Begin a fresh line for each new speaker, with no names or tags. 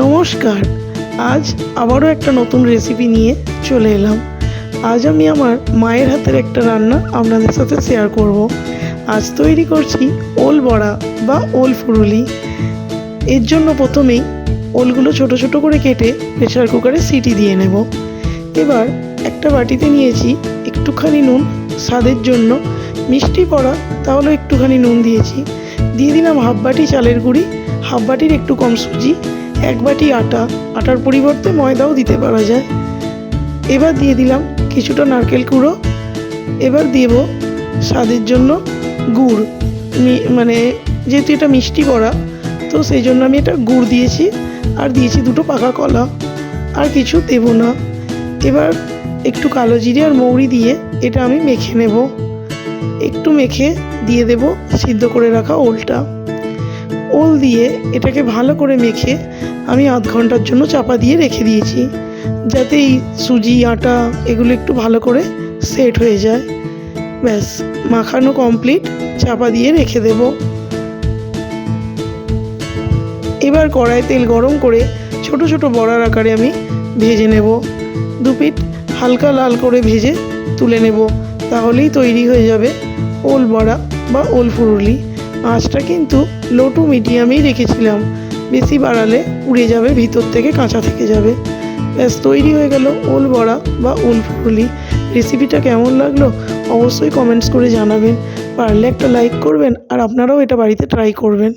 নমস্কার। আজ আবারও একটা নতুন রেসিপি নিয়ে চলে এলাম। আজ আমি আমার মায়ের হাতের একটা রান্না আপনাদের সাথে শেয়ার করব। আজ তৈরি করছি ওল বড়া বা ওল ফুরুলি। এর জন্য প্রথমেই ওলগুলো ছোট ছোট করে কেটে প্রেসার কুকারে সিটি দিয়ে নেব। এবার একটা বাটিতে নিয়েছি একটুখানি নুন স্বাদের জন্য। মিষ্টি পড়া তাহলে একটুখানি নুন দিয়েছি। দিয়ে দিলাম হাফ বাটি চালের গুঁড়ি, হাফ বাটির একটু কম সুজি এক বাটি আটা, আটার পরিবর্তে ময়দাও দিতে পারা যায়। এবার দিয়ে দিলাম কিছুটা নারকেল কুড়ো। এবার দেব স্বাদের জন্য গুড়। মানে যেহেতু এটা মিষ্টি করা তো সেই জন্য আমি এটা গুড় দিয়েছি আর দিয়েছি দুটো পাকা কলা। আর কিছু দেব না। এবার একটু কালো জিরে আর মৌরি দিয়ে এটা আমি মেখে নেব। একটু মেখে দিয়ে দেব সিদ্ধ করে রাখা ওলটা। ওল দিয়ে এটাকে ভালো করে মেখে আমি আধ ঘণ্টার জন্য চাপা দিয়ে রেখে দিয়েছি। যাতে এই সুজি, আটা এগুলো একটু ভালো করে সেট হয়ে যায়। ব্যাস, মাখানো কমপ্লিট চাপা দিয়ে রেখে দেব। এবার কড়ায় তেল গরম করে ছোট ছোট বড়ার আকারে আমি ভেজে নেব। দু পিঠ হালকা লাল করে ভেজে তুলে নেব। তাহলেই তৈরি হয়ে যাবে ওল বড়া বা ওল ফুরুলি। আঁচটা কিন্তু লো টু মিডিয়ামেই রেখেছিলাম। বেশি বাড়ালে উড়ে যাবে, ভিতর থেকে কাঁচা থেকে যাবে। ব্যাস, তৈরি হয়ে গেল ওল বড়া বা ওল ফুলি রেসিপিটা কেমন লাগল অবশ্যই কমেন্টস করে জানাবেন। পারলে একটা লাইক করবেন আর আপনারাও এটা বাড়িতে ট্রাই করবেন।